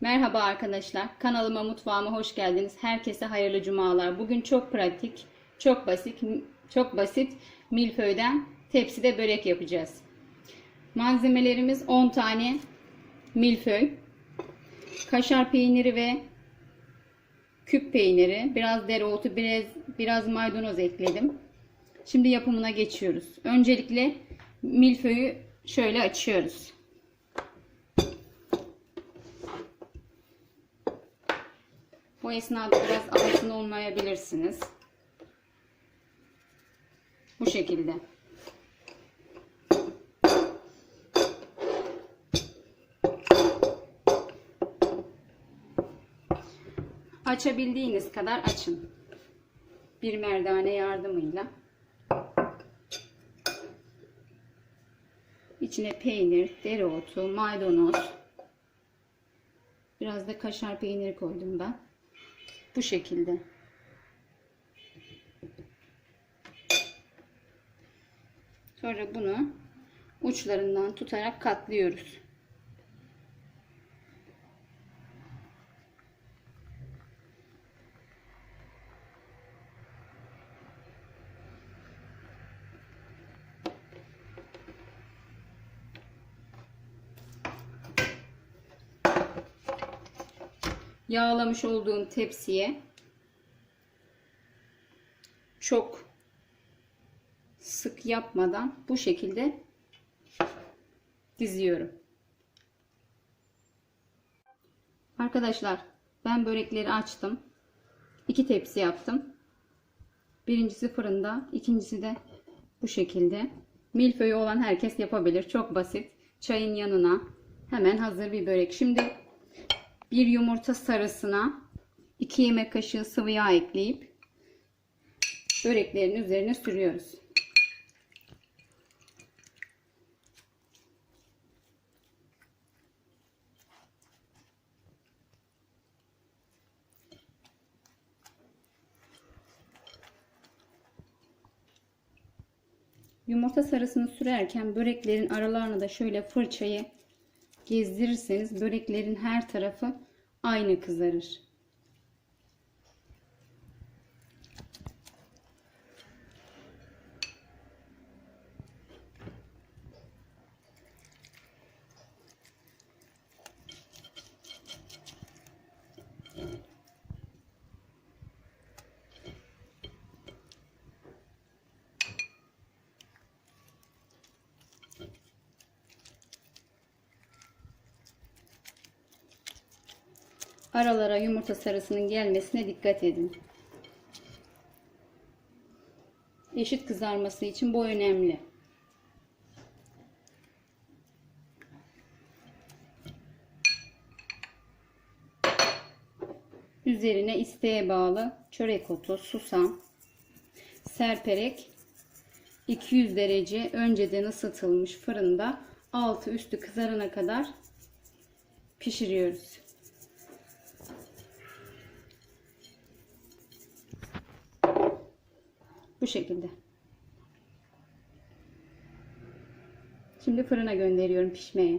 Merhaba arkadaşlar. Kanalıma mutfağıma hoş geldiniz. Herkese hayırlı cumalar. Bugün çok pratik, çok basit, çok basit milföyden tepside börek yapacağız. Malzemelerimiz 10 tane milföy, kaşar peyniri ve küp peyniri, biraz dereotu, biraz biraz maydanoz ekledim. Şimdi yapımına geçiyoruz. Öncelikle milföyü şöyle açıyoruz. Bu esnada biraz altın olmayabilirsiniz. Bu şekilde. Açabildiğiniz kadar açın. Bir merdane yardımıyla. İçine peynir, dereotu, maydanoz, biraz da kaşar peyniri koydum ben. Bu şekilde. Sonra bunu uçlarından tutarak katlıyoruz. Yağlamış olduğum tepsiye çok sık yapmadan bu şekilde diziyorum. Arkadaşlar ben börekleri açtım. İki tepsi yaptım. Birincisi fırında, ikincisi de bu şekilde. Milföyü olan herkes yapabilir. Çok basit. Çayın yanına hemen hazır bir börek. Şimdi bir yumurta sarısına 2 yemek kaşığı sıvı yağ ekleyip böreklerin üzerine sürüyoruz. Yumurta sarısını sürerken böreklerin aralarına da şöyle fırçayı gezdirirseniz böreklerin her tarafı aynı kızarır. Aralara yumurta sarısının gelmesine dikkat edin. Eşit kızarması için bu önemli. Üzerine isteğe bağlı çörek otu, susam serperek 200 derece önceden ısıtılmış fırında altı üstü kızarana kadar pişiriyoruz. Bu şekilde. Şimdi fırına gönderiyorum pişmeye.